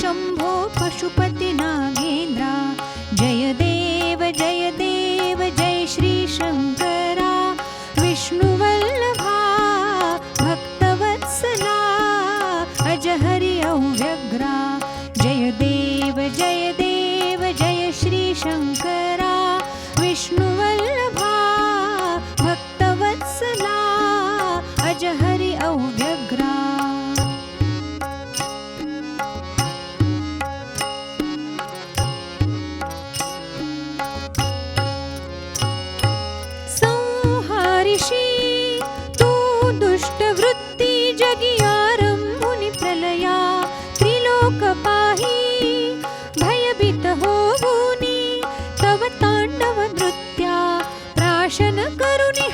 शम्भो पशुपति नागेन्द्रा। जय देव जय देव जय श्रीशङ्करा विष्णुवल्लभा भक्तवत्सला अजहरि औव्यग्रा जय देव जय देव जय श्रीशङ्करा विष्णुवल्लभा भक्तवत्सला अजहरि दर्शन करुनि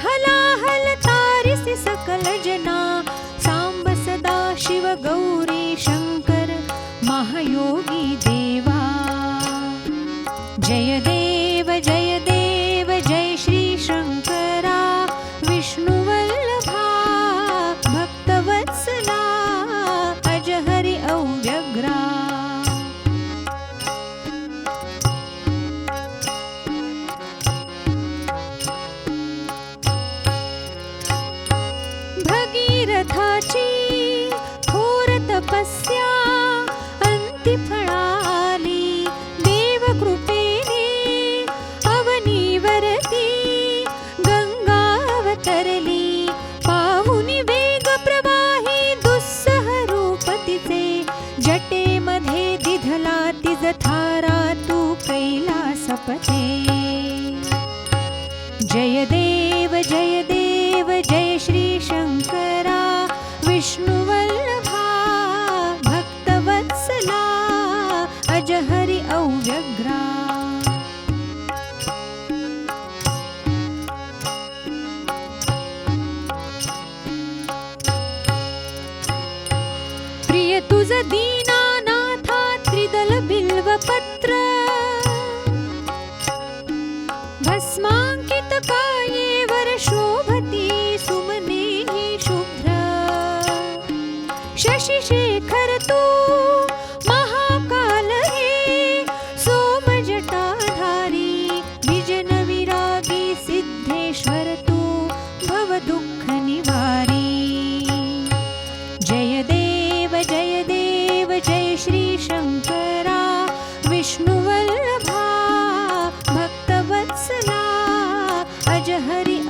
भक्ती फळाली. देव कृपेने अवनीवरती गंगा अवतरली पाहुनी वेग प्रवाही दुस्सह रूप तिचे जटेमध्ये दिधला तिज थारा तू कैला सपते जयदेव दीनानाथा त्रिदल बिल्वपत्र भस्माङ्कित काये वरशोभति सुमने शुभ्र। Shashishekhar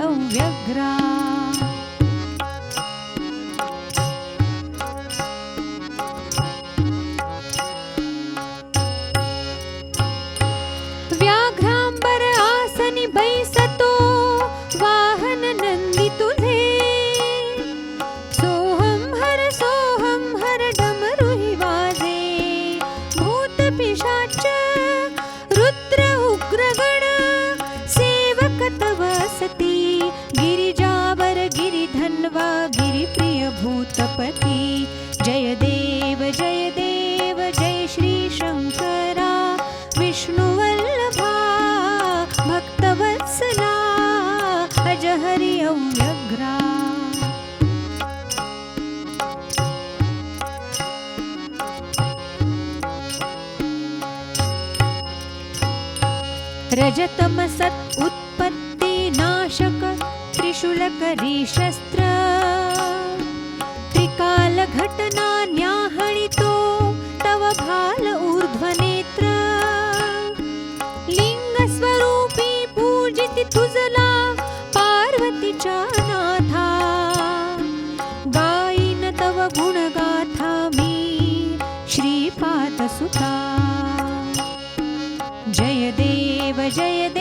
ouve a graça. भूतपति जय देव जय देव जय श्रीशङ्करा विष्णुवल्लभा भक्तवत्सला अजहरि औव्यग्रा रजतमसत् उत्पत्ति नाशक त्रिशूलकरी शस्त्र पूजिति पार्वतीच्या नाथा. गायिन तव गुणगाथा मी श्रीपादसुता जय देव जय देव